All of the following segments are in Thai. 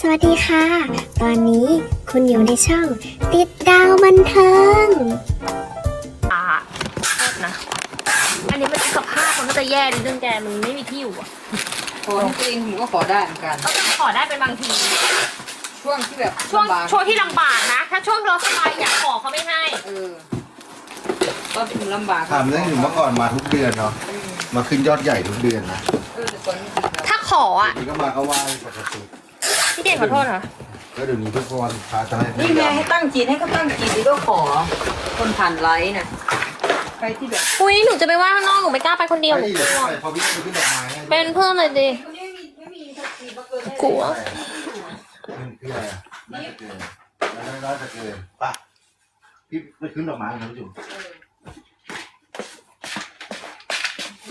สวัสดีค่ะ ตอนนี้คุณอยู่ในช่อง ติดดาวบันเทิงอ่าโทษนะ อันนี้มันสภาพมันก็จะแย่นิดนึงแก มันไม่มีที่อยู่อะขอจริงผมก็ขอได้เหมือนกัน ก็จะขอได้เป็นบางที ช่วงที่แบบช่วงลำบากช่วงที่ลำบากนะ ถ้าช่วงเราสบายอยากขอเขาไม่ให้ เออตอนลำบากถามเรื่องหนึ่งเมื่อก่อนมาทุกเดือนเนาะอืมมาขึ้นยอดใหญ่ทุกเดือนนะเออแต่ก่อนนี่คือแบบถ้าขออะทีนี้ก็มาก็ไหว้ปกติ พี่เก่งขอโทษเหรอแล้วเดี๋ยวนี้ทุกคนพาจะให้นี่ไงให้ตั้งจิตให้เขาตั้งจิตดีก็ขอ คนผ่านไลฟ์น่ะใครที่แบบอุ้ยหนูจะไปว่าข้างนอกหนูไม่กล้าไปคนเดียวหนูไม่กลัวใช่พอพี่ไปขึ้นดอกไม้ให้เป็นเพื่อนเลยดิคนนี้ไม่มีไม่มีสติมาเกินได้กลัวมันคืออะไรอะน่าจะเกินน่าจะเกินป่ะพี่ไปขึ้นดอกไม้นะพี่จุ๋ม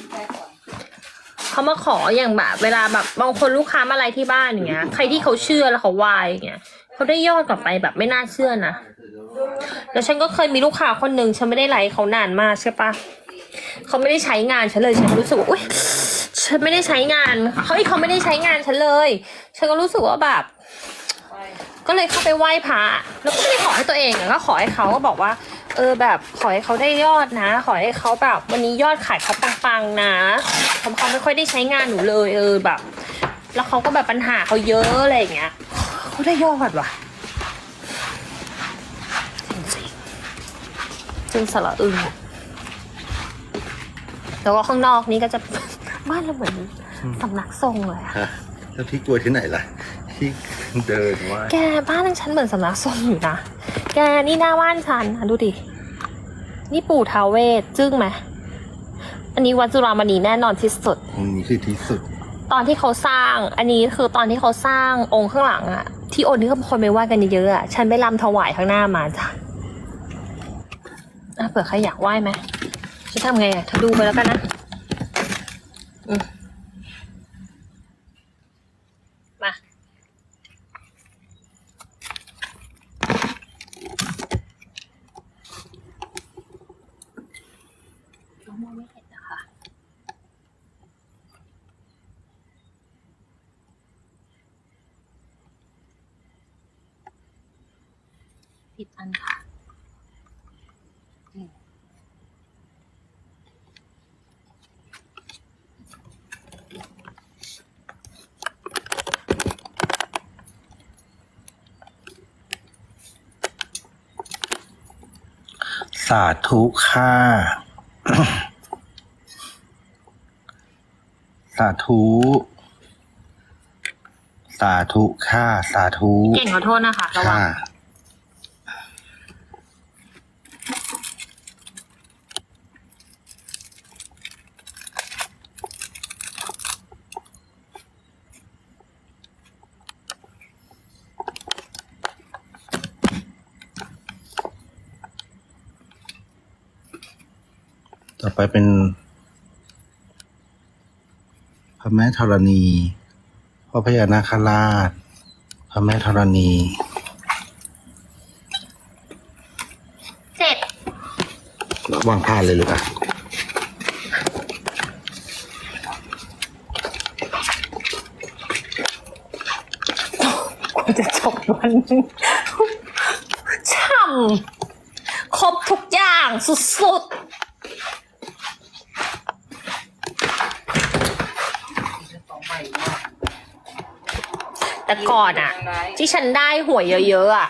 ใช่ก่อน เขามาขออย่างแบบ เวลาแบบบางคนลูกค้ามาอะไรที่บ้านอย่างเงี้ย ใครที่เขาเชื่อแล้วเขาไหวอย่างเงี้ยเขาได้ยอดกลับไปแบบไม่น่าเชื่อนะแล้วฉันก็เคยมีลูกค้าคนหนึ่งฉันไม่ได้ไลฟ์เขานานมากใช่ปะเขาไม่ได้ใช้งานฉันเลยฉันรู้สึกว่าอุ้ยฉันไม่ได้ใช้งานเขาอีกเขาไม่ได้ใช้งานฉันเลย ฉันก็รู้สึกว่าแบบ ก็เลยเข้าไปไหว้พระแล้วก็ไม่ได้ขอให้ตัวเองอะก็ขอให้เขาก็บอกว่า เออแบบขอให้เขาได้ยอดนะ ขอให้เขาแบบ วันนี้ยอดขายเขาปังๆนะเพราเขาไม่ค่อยได้ใช้งานหนูเลย เออแบบ แล้วเขาก็แบบปัญหาเขาเยอะอะไรอย่างเงี้ยเขาได้ยอดว่ะจริงๆจึงสละอึงแล้วก็ข้างนอกนี้ก็จะบ้านเราเหมือนสำนักทรงเลยอะ แล้วพี่กลัวที่ไหนล่ะ พี่เดินว่าแกบ้านฉันเหมือนสำนักทรงอยู่นะ แกนี่หน้าบ้านฉันอะดูดิ นี่ปู่ทาวเวศจึ้งไหม อันนี้วัดจุฬามณีแน่นอนที่สุด ตรงนี้คือที่สุด ตอนที่เขาสร้าง อันนี้คือตอนที่เขาสร้างองค์ข้างหลังอะที่องค์ที่เขาคนไปไหว้กันเยอะๆอะฉันไปรำถวายข้างหน้ามาจ้ะอะเผื่อใครอยากไหว้ไหมจะทำไงอะเธอดูไปแล้วกันนะอืมมา น้องมองไม่เห็นนะคะ ผิดอันค่ะ สาธุค่ะ สาธุ สาธุค่ะ สาธุ เก่งขอโทษนะคะระวัง ค่ะ เป็นพระแม่ธรณีพระพญานาคราช พระแม่ธรณี เสร็จวางพานเลยหรือเปล่ากูจะจบวันนี้ช่ำครบทุกอย่างสุดๆ แต่ก่อนอะที่ฉันได้หวยเยอะๆอะ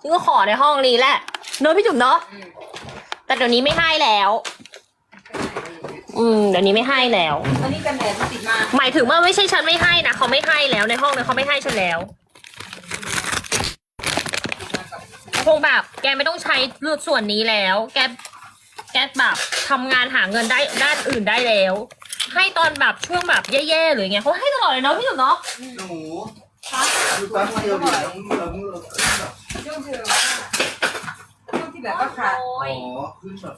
ฉันก็ขอในห้องนี้แหละเนอะพี่จุ๋มเนอะอืมแต่เดี๋ยวนี้ไม่ให้แล้ว อืมเดี๋ยวนี้ไม่ให้แล้วอันนี้กันแดดมันติดมาหมายถึงว่าไม่ใช่ฉันไม่ให้นะเขาไม่ให้แล้วในห้องนั้นเขาไม่ให้ฉันแล้วคงแบบแกไม่ต้องใช้ส่วนนี้แล้ว แกแกแบบทำงานหาเงินได้ด้านอื่นได้แล้ว ให้ตอนแบบช่วงแบบแย่ๆหรือไงเขาให้ตลอดเลยเนาะพี่หนุ่มเนาะหนู ดูแป๊บเดียวเดี๋ยวมึงเรามึงเราช่วงที่แบบว่าช่วงที่แบบว่าขาดอ๋อขึ้นแบบ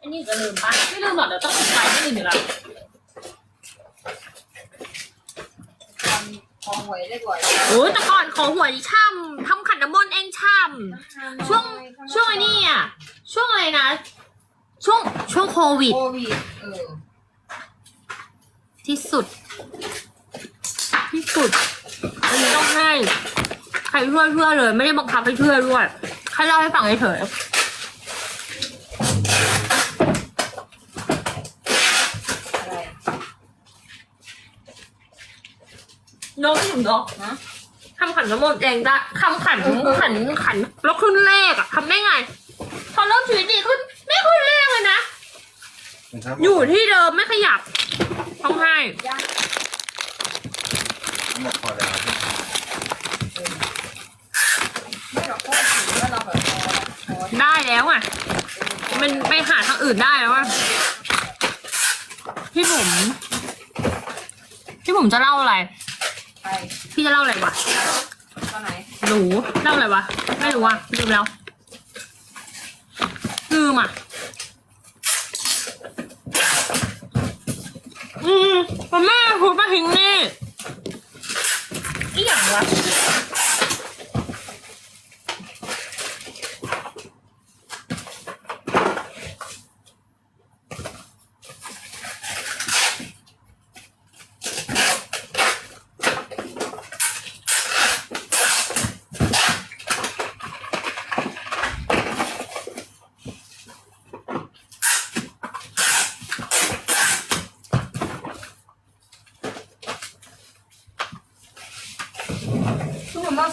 อันนี้จะลืมปะไม่ลืมหรอกเดี๋ยวต้องติดไปไม่ลืมอยู่แล้วทำของหวยได้ก่อนโอ้ยแต่ก่อนของหวยช่ำทำขันน้ำมนต์เองช่ำช่วงช่วงไอ้นี่อะ ช่วงอะไรนะ ช่วงช่วงโควิด โควิดเออที่สุด ที่สุดอันนี้ต้องให้ ใครช่วยช่วยเลย ไม่ได้บังคับให้ช่วยด้วยแค่เล่าให้ฟังเฉยอะไรๆน้องไม่ถึงเนาะนะทำขันน้ำมนต์เองได้ทำขันขันขันแล้วขึ้นเลขอะทำได้ไงพอ เริ่มชีวิตดีขึ้นไม่ขึ้นเลขเลยนะ อยู่ที่เดิมไม่ขยับต้องให้ย่างหมดพอแล้วไม่หรอกเพราะว่าถือว่าเราแบบพอพอได้แล้วอะ มันไปหาทางอื่นได้แล้วอะพี่ผมพี่ผมจะเล่าอะไรไปพี่จะเล่าอะไรวะตอนไหนหนูเล่าอะไรวะ ไม่รู้อะลืมแล้ว ลืมอะ อืมพ่อแม่พูดมาถึงนี่อีหยังวะ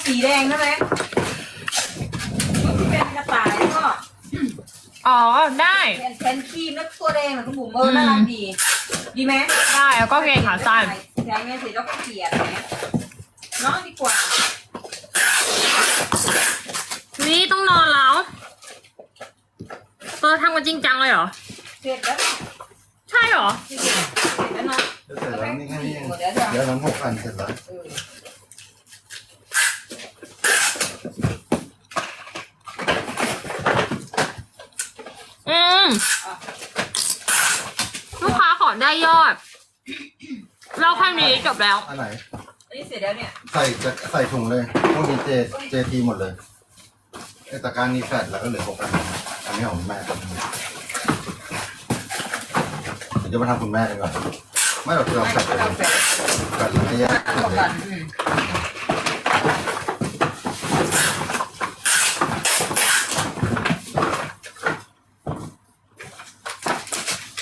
สีแดงใช่ไหมที่เป็นกระต่ายก็อ๋อได้แทนแทนครีมแล้วตัวแดงเหมือนคุณบุ๋มเออน่ารักดี ดีไหมได้แล้วก็เกงขาสั้นใช้ไงเสร็จแล้วก็เกลียดไหมเนาะดีกว่านี่ต้องนอนแล้วเออทำกันจริงจังเลยเหรอ เสร็จแล้วใช่เหรอ เสร็จแล้วเนาะเสร็จแล้วนี่แค่นี้เองเดี๋ยวเดี๋ยวเดี๋ยวน้ำหกพันเสร็จแล้ว เออ อืมลูกค้าขอได้ยอด เราแค่นี้จบแล้ว อันไหน อันนี้เสร็จแล้วเนี่ย ใส่จะใส่ถุงเลยพวกนี้เจเจทีหมดเลยไอตะกร้ารนี้แฟดแล้วก็เหลือหกอันอันนี้ของคุณแม่ครับเดี๋ยวจะมาทำคุณแม่ดีกว่าไม่หรอกคือเราไม่แฟดไปเราเลยแฟนแฟดแล้วก็แยกเท่าถุงเลกัยนอืม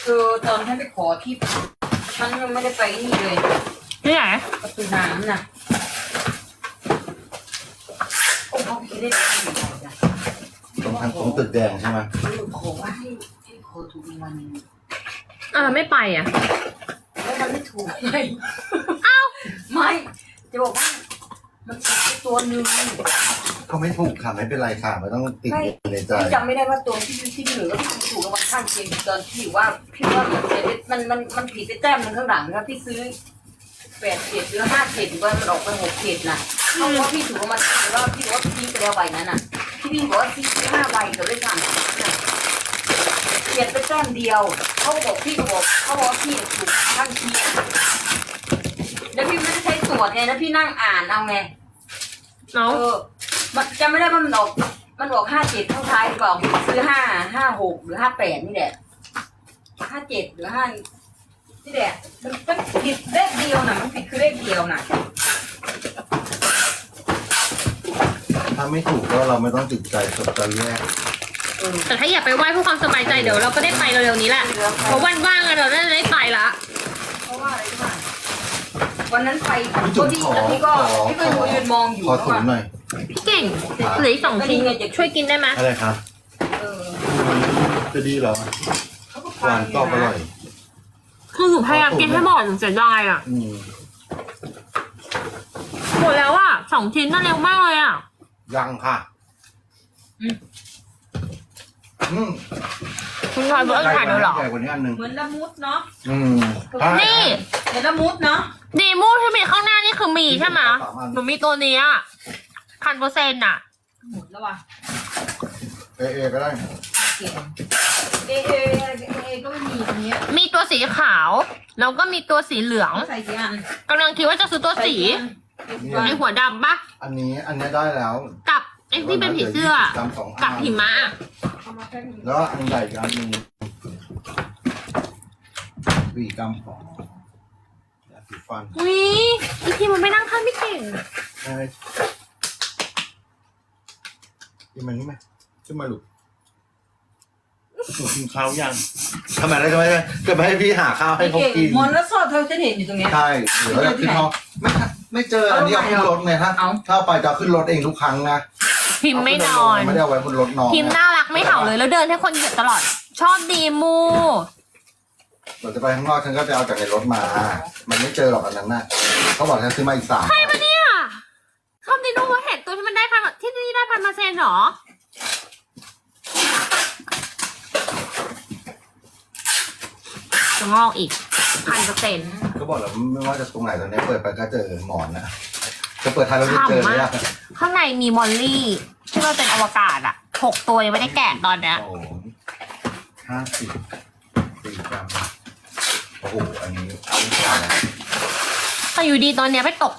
คือตอนท่านไปขอที่ ฉันยังไม่ได้ไปนี่เลยที่ไหนประตูน้ำน่ะโอ้เขาไม่ได้ไปที่ไหนจ้ะตรงทางตรงตึกแดงใช่ไหมลูกขอว่าให้ให้ขอถูกรางวัลหนึ่งเออไม่ไปอะ แล้วมันไม่ถูกไงอ้าวไม่จะบอกว่ามันถูกตัวหนึ่ง เขาไม่ถูกค่ะไม่เป็นไรค่ะไม่ต้องติดอยู่ในใจ พี่จำไม่ได้ว่าตัวที่ที่เหลือก็ถูกรางวัลข้างเคียงตอนที่ว่าพี่ว่ามันมันมันมันผิดไปแต้มหนึงข้างหลังครับพี่ซื้อแปดเจ็ดหรือห้าเจ็ดหรือว่ามันออกไปหกเจ็ดน่ะเขาบอกว่าพี่ถูกรางวัลแล้วพี่บอกว่าพี่ไปแล้วใบนั้นน่ะที่พี่บอกว่าพี่ซื้อห้าใบแต่ได้สามสิบน่ะเจ็ดไปแต้มเดียวเขาบอกพี่ก็บอกเขาบอกว่าพี่ถูกข้างเคียงแล้วพี่ไม่ได้ใช้ตรวจไงแล้วพี่นั่งอ่านเอาไงเนาะเออ มันจำไม่ได้ว่ามันออก มันออกห้าเจ็ดเท่าท้ายหรือเปล่าซื้อห้าห้าหกหรือห้าแปดนี่แหละห้าเจ็ดหรือห้านี่แหละมันมันผิดเลขเดียวนะมันผิดคือเลขเดียวนะถ้าไม่ถูกก็เราไม่ต้องติดใจจดใจแยกเออแต่ถ้าอยากไปไหว้เพื่อความสบายใจเดี๋ยวเราก็ได้ไปเร็วๆนี้แหละเพราะวันว่างอะเราน่าจะได้ไปละเพราะว่าอะไรรู้ไหมวันนั้นไปพี่จุ๋ก็มที่ขอพี่ก็ขอพี่ก็ยืนมองอยู่ขอแล้วถุงว่าหน่อย พี่เก่งเหลืออีกสองชิ้นช่วยกินได้ไหมอะไรครับเออจะดีเหรอเขาก็หวานกรอบอร่อย คือหนูพยายามกินให้หมดหนูเสียดายอะอืมหมดแล้วอะสองชิ้นน่าเร็วมากเลยอะ ยังค่ะอืมคุณพลอยเบิร์ดถ่ายด้วยเหรอใหญ่กว่านี้อันหนึ่งเหมือนละมุดเนาะอืมใช่นี่เหมือนละมุดเนาะดีมูที่มีข้างหน้านี่คือมีใช่ไหมหนูมีตัวนี้อะ พันเปอร์เซ็นต์อะ หมดแล้วว่ะเอเอก็ได้เกี่ยวเอเอเอก็ไม่มีอันเนี้ยมีตัวสีขาว แล้วก็มีตัวสีเหลืองเขาใส่กี่อันกำลังคิดว่าจะซื้อตัวสีไอหัวดำปะอันนี้อันนี้ได้แล้วกับไอที่เป็นผีเสื้อ ตามสองอันกับหิมะอะเอามาแค่นี้แล้วอันใหญ่อีกอันหนึ่งวีกรรมของยาสีฟันวิอีพีมันไม่นั่งท่านพี่เก่งใช่ ขึ้นมานี่ไหมขึ้นมาลูกหนูกินข้าวยังทำไมแล้วจะไม่จะไม่ให้พี่หาข้าวให้เขาเก่งกินมอนแล้วซอดเธอจะเห็นอยู่ตรงเนี้ย ใช่เดี๋ยวจะขึ้นห้องไม่ไม่เจออันนี้เอาขึ้นรถไงฮะเอาถ้าเอาไปจะเอาขึ้นรถเองทุกครั้งนะพิมพ์ไม่นอน ไม่ได้เอาไว้บนรถนอนพิมพ์น่ารักไม่เห่าเลยแล้วเดินให้คนเหยียบตลอด ชอบดีมูเราจะไปข้างนอกฉันก็จะเอาจากในรถมา มันไม่เจอหรอกอันนั้นน่ะเขาบอกฉันซื้อมาอีกสามใครมาเนี่ย ชอบดีนูว่าเห็นตัวที่มันได้พันที่นี่ได้พันเปอร์เซ็นต์หรอจะงอกอีกพันเปอร์เซ็นต์ก็บอกแล้วไม่ว่าจะตรงไหนตอนนี้เปิดไปก็เจอหมอนนะจะเปิดท้ายรถไม่เจอเลยอะข้างในมีมอลลี่ ที่มันเป็นอวกาศอะหกตัวยังไม่ได้แกะตอนเนี้ยโอ้โหห้าสิบสี่กรัมโอ้โหอันนี้เอาไม่ได้แล้วแต่อยู่ดีตอนเนี้ยไปตก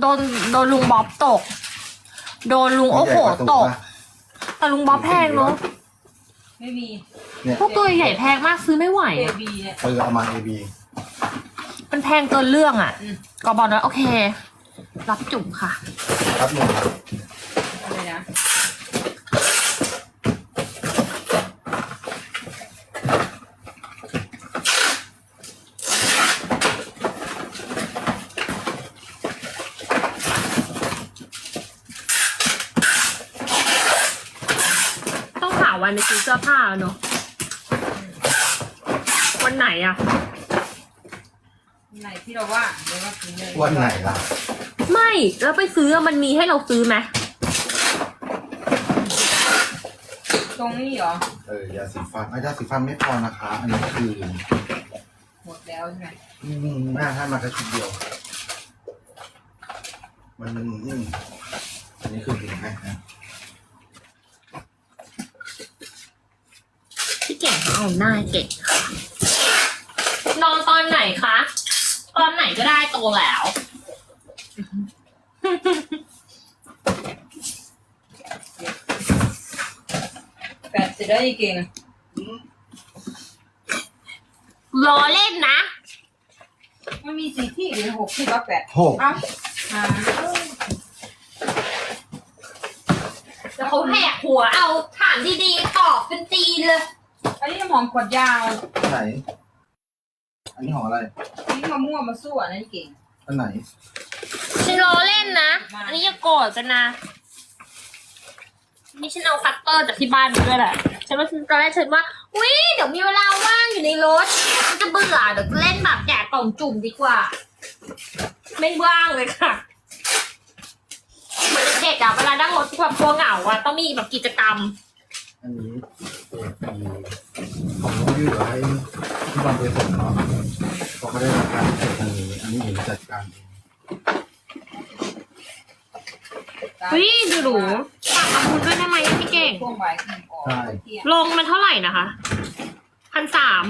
โดนโดนลุงบ๊อบตก โดนลุงโอ้โหตก แต่ลุงบ๊อบแพงเนาะไม่มีเนี่ยพวกตัวใหญ่แพงมากซื้อไม่ไหวเออะบีเนี่ยเออเอามาเอบีมันแพงเกินเรื่องอะอืมก็บอกว่าโอเค รับจุ่มค่ะ ครับหนึ่งครับ อะไรนะ ต้องหาวันไปซื้อเสื้อผ้าเนาะวันไหนอะไหนที่เราว่าเดี๋ยวว่ากินเลยวันไหนล่ะไม่แล้วไปซื้ออะมันมีให้เราซื้อไหมตรงนี้เหรอเออยาสีฟันไอ้ยาสีฟันไม่พอนะคะ อันนี้คือหมดแล้วใช่ไหมอืมแม่ให้มาแค่ชุดเดียว มันมันอืมอันนี้คือถึงให้นะ พี่ เก่งเขาเอาหน้าเก่งค่ะนอนตอนไหนคะ ตอนไหนก็ได้โตแล้ว แปดสิได้เก่งรอเล่นนะ มันมีสี่ที่หรือหกที่ว่าแปดหกเอ้าหาแล้วเขาแหกหัวเอาถามดีๆตอบเป็นตีนเลย อันนี้หอมขวดยาวไหน อันนี้ของอะไรนี่มะม่วงมาสู้อันนั้นเก่ง อันไหน ฉันรอเล่นนะ อันนี้อย่าโกรธกันนะนี่ฉันเอาคัตเตอร์จากที่บ้านมาด้วยแหละ ฉันว่าตอนแรกฉันว่าอุ้ยเดี๋ยวมีเวลาว่างอยู่ในรถฉันจะเบื่อเดี๋ยวเล่นแบบแกะกล่องจุ่มดีกว่า ไม่ว่างเลยค่ะ เหมือนเด็กอะเวลานั่งรถแบบกลัวเหงาอะต้องมีแบบกิจกรรม อันนี้มี ของน้องยืดไว้ที่บางไปส่งเนาะเขาก็ได้รับการเสร็จทางนี้อันนี้ผมจัดการเองเฮ้ยดูหรูฝากอาวุธด้วยได้ไหมพี่เก่ง ช่วงบ่ายขึ้นออกเที่ยงลงมันเท่าไหร่นะคะพันสาม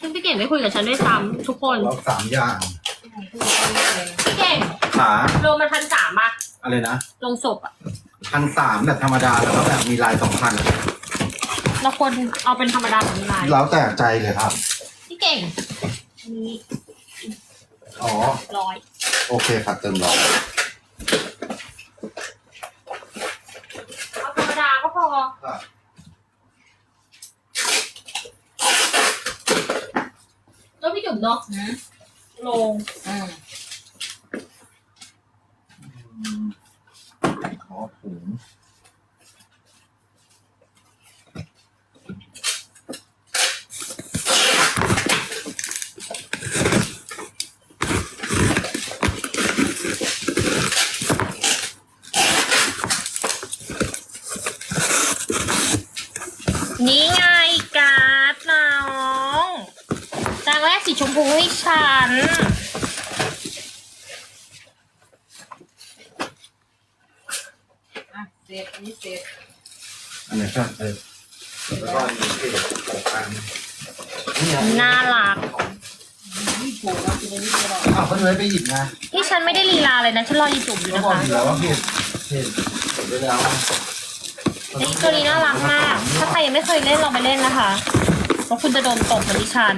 ซึ่งพี่เก่งได้คุยกับฉันด้วยซ้ำทุกคนแล้วสามอย่างพี่เก่งขาลงมันพันสามป่ะอะไรนะลงศพอะพันสามแบบธรรมดาแล้วก็แบบมีลายสองพัน เราควรเอาเป็นธรรมดาแบบนี้ไหมแล้วแต่ใจเลยครับ พี่เก่งอันนี้อ๋อ ร้อยโอเคครับเติมร้อยเอาธรรมดาก็พอแล้วพี่จุ๋มเนาะหืมลง อืม รอยยังจุ่มอยู่นะคะไอันนี้ตัวนี้น่ารักมาก ถ้าใครยังไม่เคยเล่นลองไปเล่นนะคะ เพราะคุณจะโดนตกเหมือนดิฉัน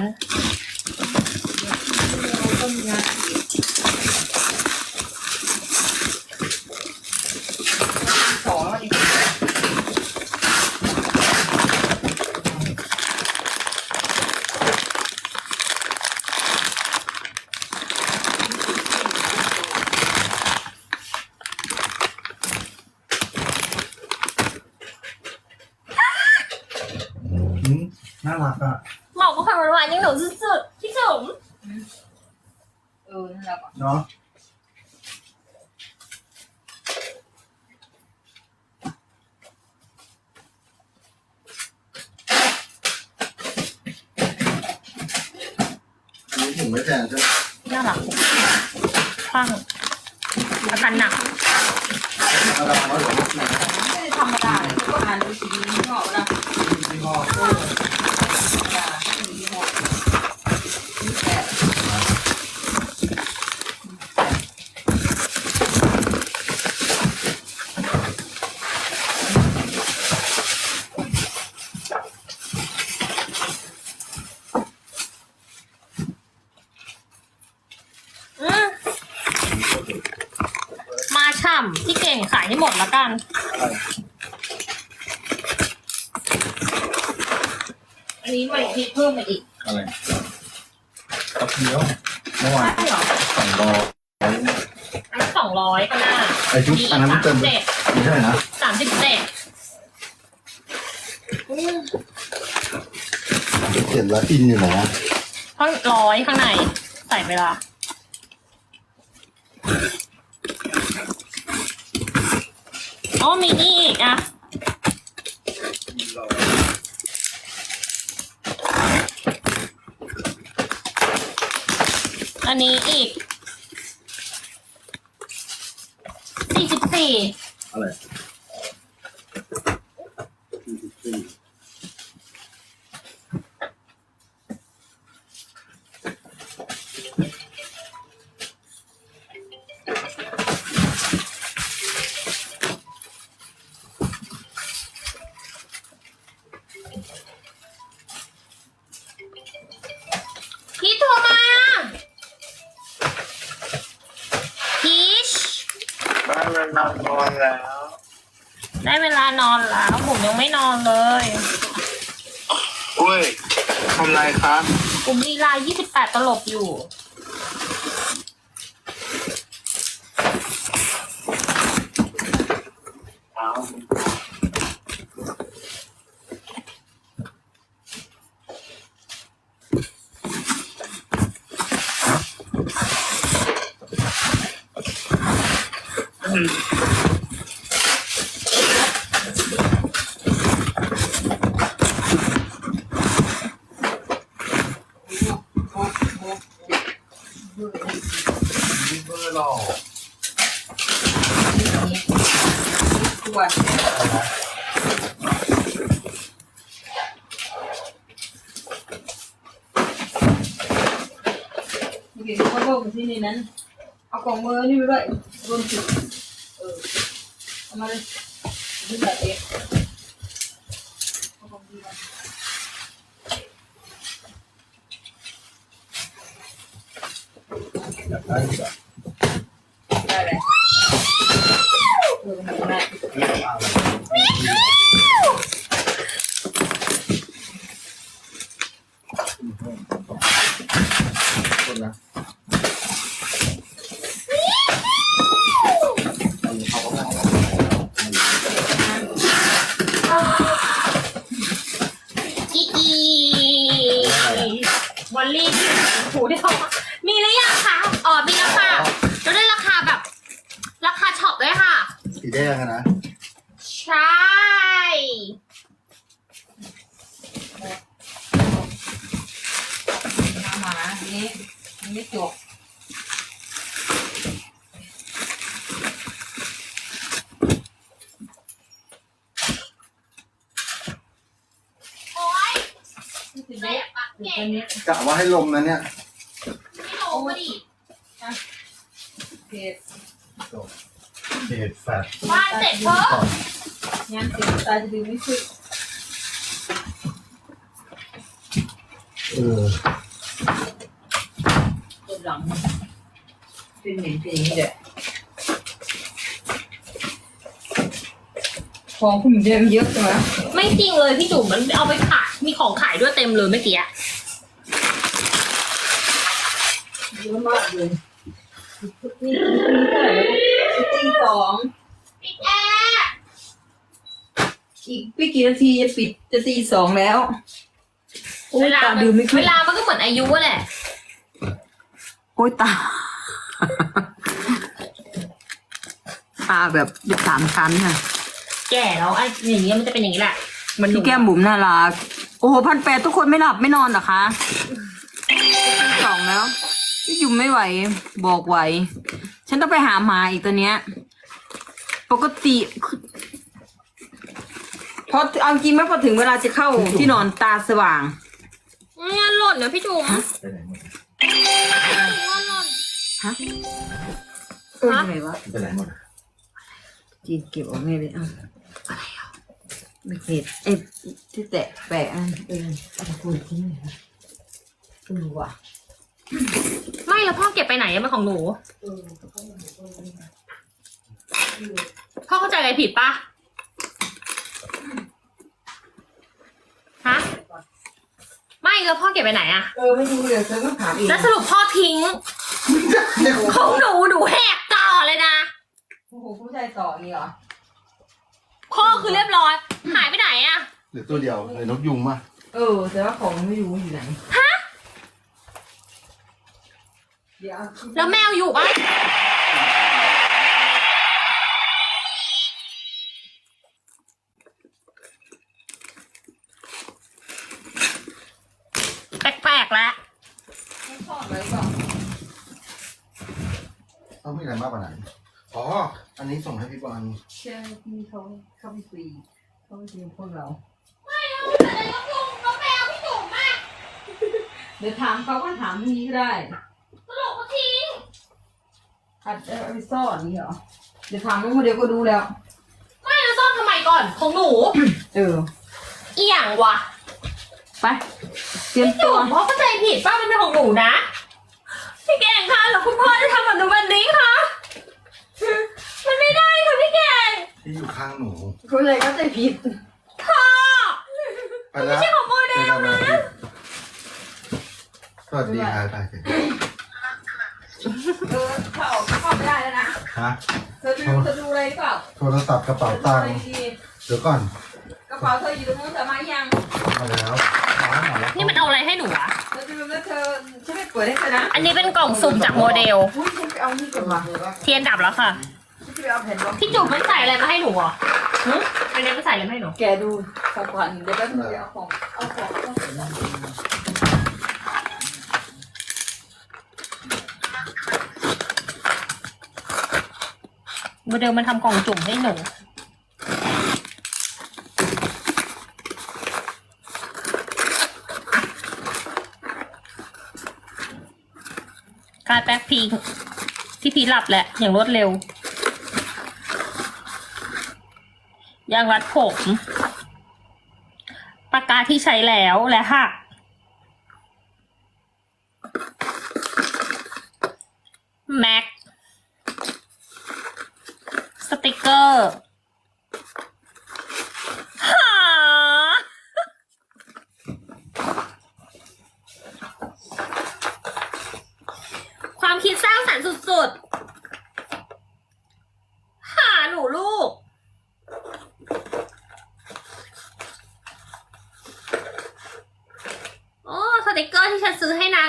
หนักไม่ได้ธรรมดาเลยประมาณนี้ก็เวลา อินอยู่เหรอข้างร้อยข้างใน ใส่เวลา โอ้มีนี่อีกอะ อันนี้อีกสี่สิบสี่อะไรังไม่นอนเลยกล้ยทำไรคะกลุ่มลีลาย28 ตลบอยู่ còn mưa như vậy. Vâng, Luôn chịu ừ. Ăn đây rất là đẹp ี้กะว่าให้ลมนะเนี่ยไม่ลอ้มาดิเพจเด็ดแฟดบ้านเสร็จเถอะงานเสร็จตาจะดูไม่คุยเออปวดหลัเป็นเหม็นนอย่นี้ละของคุณเยอะเยอะใช่ไหมไม่จริงเลยพี่จุ๋มมันเอาไปขายมีของขายด้วยเต็มเลยเมื่อกี้อะ เยอะมากเลยนี่นี่เท่าไหร่แล้วตีสองอีกไม่กี่นาทีจะปิดจะตีสองแล้วโอ้ยเวลาตามันดูไม่ขึ้เวนลามันก็เหมือนอายุอะแหละ โอ้ยตา ตาแบบเป็นสามชั้นค่ะ แก่แล้วไอ้อย่างเงี้ยมันจะเป็นอย่างนี้แหละ มันหนุ่พี่แก้มบุ๋มน่ารัก โอ้โหพันแปดทุกคนไม่หลับไม่นอนเหรอคะตีสองแล้ว พี่ยุมไม่ไหว บอกไหว ฉันต้องไปหาหมาอีกตัวเนี้ย ปกติคือพอเอาจริงไหมพอถึงเวลาจะเข้าที่นอนตาสว่าง งานหล่นนะพี่จุ๋มไปไหนหมดงานหล่นฮะเออไหนวะไปไหนหมดจีนเก็บออกไงเลยเอ้าอะไรอะไม่เห็ดไอ้ที่แตะแปะอันเออเอาไปคุยทิ้งเลยนะเออว่ะ ไม่แล้วพ่อเก็บไปไหนอะมันของหนู พ่อเข้าใจอะไรผิดปะฮะ ไม่แล้วพ่อเก็บไปไหนอะเออไม่รู้เลยเธอต้องถามเองแล้วสรุปพ่อทิ้ง ของหนูหนูแหกต่อเลยนะ โอ้โหผู้ชายต่อนี่เหรอพ่อคือเรียบร้อย หายไปไหนอะเหลือตัวเดียวเลยนกยุงมาเออแต่ว่าของไม่รู้อยู่ไหนฮะ เดี๋ยวแล้วแมวอยู่ปะแปลกๆแล้วชอบอะไรก่อนต้องมีอะไรมากกว่านั้นอ๋อ อันนี้ส่งให้พี่บอลเชื่อที่เขาเข้าไปคุยเข้าไปคุยกับพวกเราแล้วแมวพี่จุ๋มอะเดี๋ยวถามเขาก็ถามพรุ่งนี้ก็ได้สรุปเขาทิ้ง อาจจะเอาไปซ่อนนี่เหรอ เดี๋ยวถามน้องโมเดลก็รู้แล้ว ไม่แล้วซ่อนทำไมก่อนของหนู เออ อีหยังวะไป เตรียมจุ๋ตัวมพ่อเข้าใจผิดป้ามันเป็นของหนูนะ พี่แกงคะแล้วคุณพ่อจะทำแบบหนูแบบนี้คะมันไม่ได้ค่ะพี่แกงที่อยู่ข้างหนูคุณเลยก็ใจผิด พ่อ ไปแล้วไม่ใช่ของโมเดลนะ สวัสดีครับไปเสร็จ เออถ้าออกเข้าไม่ได้แล้วนะฮะเธอดูเธอดูอะไรหรือเปล่าโทรศัพท์กระเป๋าตังค์ดูอะไรดีเดี๋ยวก่อนกระเป๋าเธออยู่ตรงนู้นเธอมายังมาแล้วร้านหมดแล้วนี่มันเอาอะไรให้หนูอะเธอดูแล้วเธอฉันไม่เปิดให้เธอนะอันนี้เป็นกล่องสุ่มจากโมเดล อุ้ยฉันไปเอานี่ก่อนว่ะเทียนดับแล้วค่ะ ฉันจะไปเอาแผ่นรองพี่จุ๋มมันใส่อะไรมาให้หนูเหรอหึอันนี้มันใส่อะไรมาให้หนู แกดูของขวัญเดี๋ยวแป๊บนึงเดี๋ยวเอาของเอาของเอา โมเดลมันทำกล่องจุ่มให้หนูการแป๊กพีที่พีหลับแหละ อย่างรวดเร็ว ยางรัดผม ปากกาที่ใช้แล้วและหัก แม็ก สติกเกอร์ หา ความคิดสร้างสรรค์สุดๆ หาหนูลูก โอ้สติกเกอร์ที่ฉันซื้อให้นาง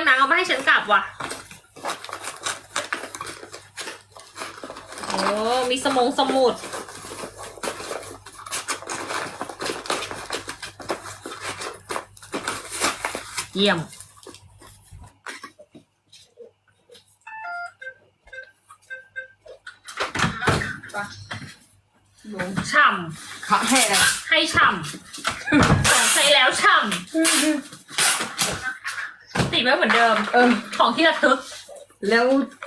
นางเอามาให้ฉันกลับว่ะ โอ้ มีสมงสมุดเยี่ยม อนเดิมเออ ของที่ระทึกแล้ว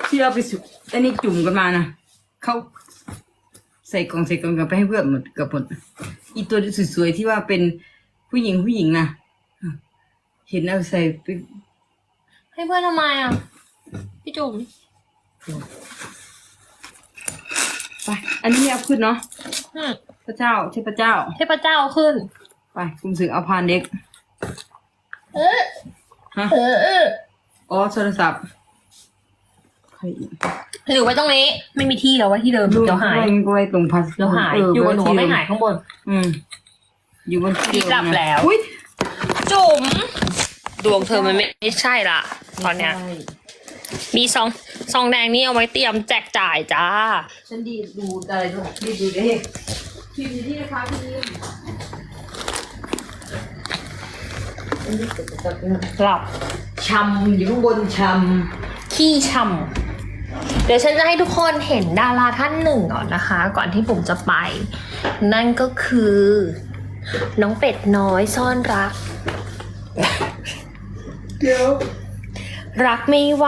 ที่เราไปสุดอันนี้จุ่มกันมานะเขาใส่กล่องใส่กล่องกันไปให้เพื่อนหมดเกับหมดอีตัวสวยๆที่ว่าเป็นผู้หญิงผู้หญิงนะเห็นเอาใส่ปิ๊บให้เพื่อนทำไมอะ พี่จุ๋มไปอันนี้เอาขึ้นเนาะอืมพระเจ้าเทพเจ้า เทพเจ้าขึ้น ไปคุณสึกเอาพานเด็ก เออฮะ เออเอออ๋อโทรศัพท์ใครอีกหรือไว้ตรงนี้ ไม่มีที่แล้วไว้ที่เดิมเดี๋ยวหายไว้ตรงพัสเดี๋ยวหายเอยู่กับหนูว้ที่ไม่เดิหายข้างบน อืม อยู่บนที่หลับแล้วอุ้ยจุ๋มดวงเธอมันไม่ไม่ใช่ละตอนเนี้ย มีซองซองแดงนี่เอาไว้เตรียมแจกจ่ายจ้า ฉันดีดูอะไรด้วยดีดูดิพิมพ์อยู่ที่นะคะพี่นิ่ม หลับชำอยู่ข้างบนชขี้ช่ำเดี๋ยวฉันจะให้ทุกคนเห็นดาราท่านหนึ่งก่อนนะคะ ก่อนที่ผมจะไป นั่นก็คือ น้องเป็ดน้อยซ่อนรักำเดี๋ยว รักไม่ไหว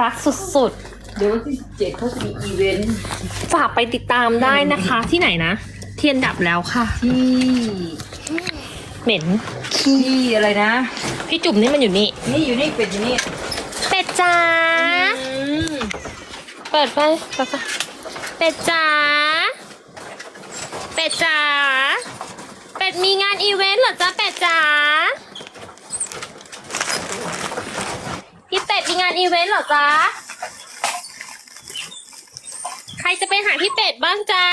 รักสุดเดี๋ยววันที่เจ็ดเขาจะมีอีเวนต์ๆฝากไปติดตามได้นะคะที่ไหนนะ เทียนดับแล้วค่ะที่เหม็น ที่อะไรนะ พี่จุ๋มนี่มันอยู่นี่ นี่อยู่นี่เป็ดอยู่นี่เป็ดจ๋าเปิดไปเปิดไปเป็ดจ๋าเป็ดจ๋าเป็ดมีงานอีเวนต์เหรอจ๊ะเป็ดจ๋าพี่เป็ดมีงานอีเวนต์เหรอจ๊ะใครจะไปหาพี่เป็ดบ้างจ๊ะ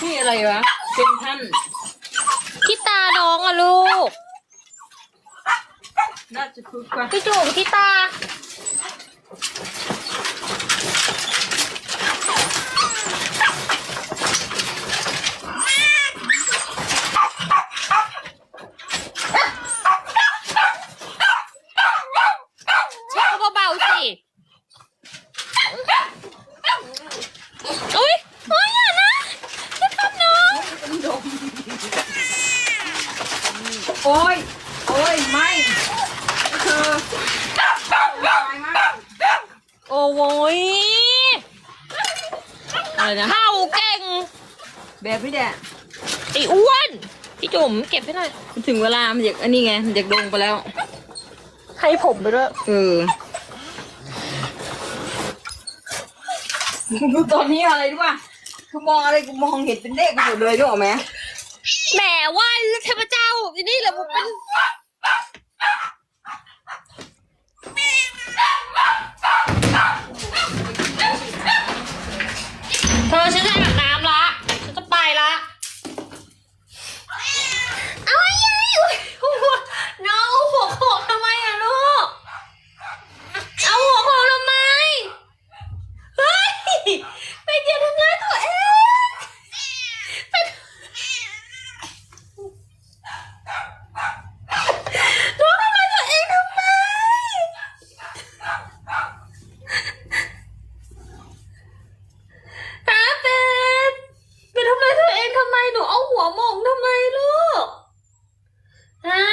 ที่อะไรวะเป็นท่านพี่ตาน้องอะลูกน่าจะคึกกว่าพี่จุ๋มพี่ตา เช็คเบาๆสิอุ้ยเฮ้ยอย่านะจะทำน้อง โอ้ย โอ้ย ไม่เธอ โอ้ย อะไรนะ เข้าเก่ง แบบนี้แหละ ไอ้อ้วน พี่จุ๋ มเก็บให้หน่อยถึงเวลา มันอยากอันนี้ไง มันอยากลงไปแล้ว ให้ผมไปด้วย เออคือตอนนี้อะไรรู้ป่ะคือมองอะไรกูมองเห็นเป็นเลขไปหมดเลยรู้ไหม แหมว่าเทพเจ้าอันนี่แหละผมเป็นเธอฉันจะอาบน้ำละ ฉันจะไปละ เอาไอ้ยัยหัวน้องเอาหัวโขกทำไมอะลูก เอาหัวโขกทำไม เฮ้ยเป็นอย่าทำร้ายตัวเองเป็น ร้องทำไมตัวเองทำไมฮะเป็ดเป็นทำไมตัวเองทำไมหนูเอาหัวหมองทำไมลูก ฮะ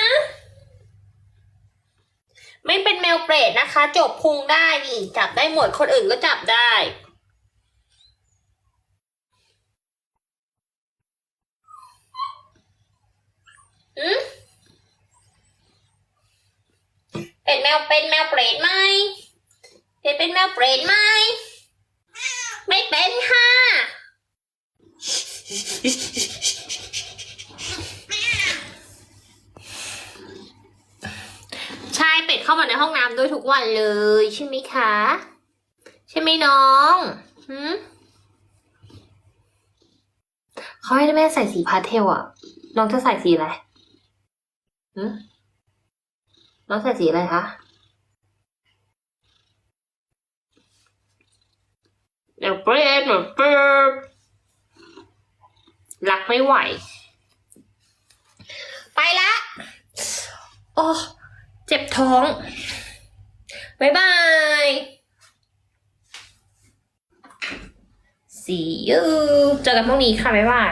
ไม่เป็นแมวเปรตนะคะ จบพุงได้นี่ จับได้ห มดคนอื่นก็จับได้ อืมเป็นแมวเป็นแมวเปรตไหมเป็นเป็นแมวเปรตไหม ไม่เป็นค่ะ ใช่เป็ดเข้ามาในห้องน้ำด้วยทุกวันเลยใช่ไหมคะ ใช่ไหมน้องหืมเขาให้แม่ใส่สีพาสเทลอะน้องจะใส่สีอะไรหืมน้องใส่สีอะไรคะเดี๋ยวเปรตเดี๋ยวเปรตรักไม่ไหว ไปละโอ้เจ็บท้อง บ๊ายบาย see you เจอกันพรุ่งนี้ค่ะ บ๊ายบาย